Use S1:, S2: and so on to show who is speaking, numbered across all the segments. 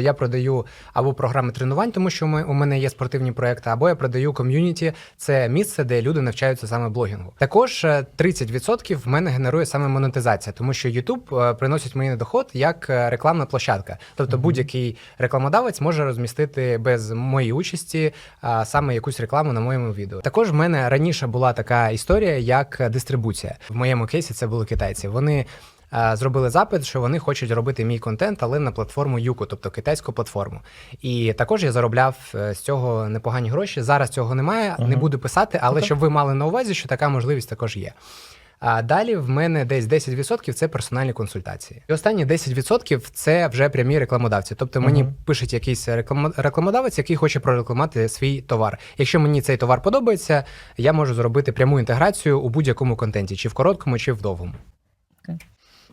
S1: Я продаю або програми тренувань, тому що ми, у мене є спортивні проекти, або я продаю ком'юніті. Це місце, де люди навчаються саме блогінгу. Також е, 30% в мене генерує саме монетизація, тому що YouTube е, приносить мені доход як е, рекламна площадка. Тобто будь-який рекламодавець може розмістити без моєї участі саме якусь рекламу на моєму відео. Також в мене раніше була така історія, як дистрибуція. В моєму кейсі це були китайці. Вони е, зробили запит, що вони хочуть робити мій контент, але на платформу Юко, тобто китайську платформу. І також я заробляв е, з цього непогані гроші. Зараз цього немає, не буду писати, але
S2: Окей.
S1: щоб ви мали на увазі, що така можливість також є. А далі в мене десь 10% це персональні консультації. І останні 10% це вже прямі рекламодавці. Тобто мені
S2: Мгм.
S1: пишуть якийсь реклама- рекламодавець, який хоче прорекламувати свій товар. Якщо мені цей товар подобається, я можу зробити пряму інтеграцію у будь-якому контенті, чи в короткому, чи в довгому.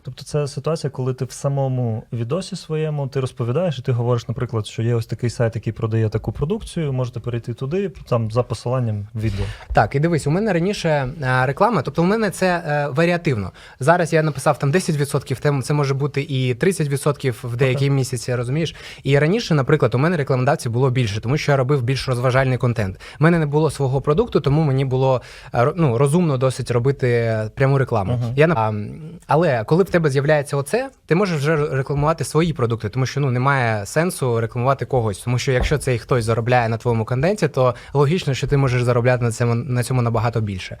S2: Тобто це ситуація, коли ти в самому відосі своєму ти розповідаєш, і ти говориш, наприклад, що є ось такий сайт, який продає таку продукцію, можете перейти туди, там за посиланням відео.
S1: Так, і дивись, у мене раніше е, реклама, тобто у мене це е, варіативно. Зараз я написав там 10%, там це може бути і 30% в деякий місяці, розумієш? І раніше, наприклад, у мене рекламодавців було більше, тому що я робив більш розважальний контент. У мене не було свого продукту, тому мені було е, ну, розумно досить робити пряму рекламу.
S2: Мгм.
S1: Я, а, але коли в тебе з'являється оце, ти можеш вже рекламувати свої продукти, тому що ну немає сенсу рекламувати когось. Тому що якщо цей хтось заробляє на твоєму контенті, то логічно, що ти можеш заробляти на цьому на цьому набагато більше.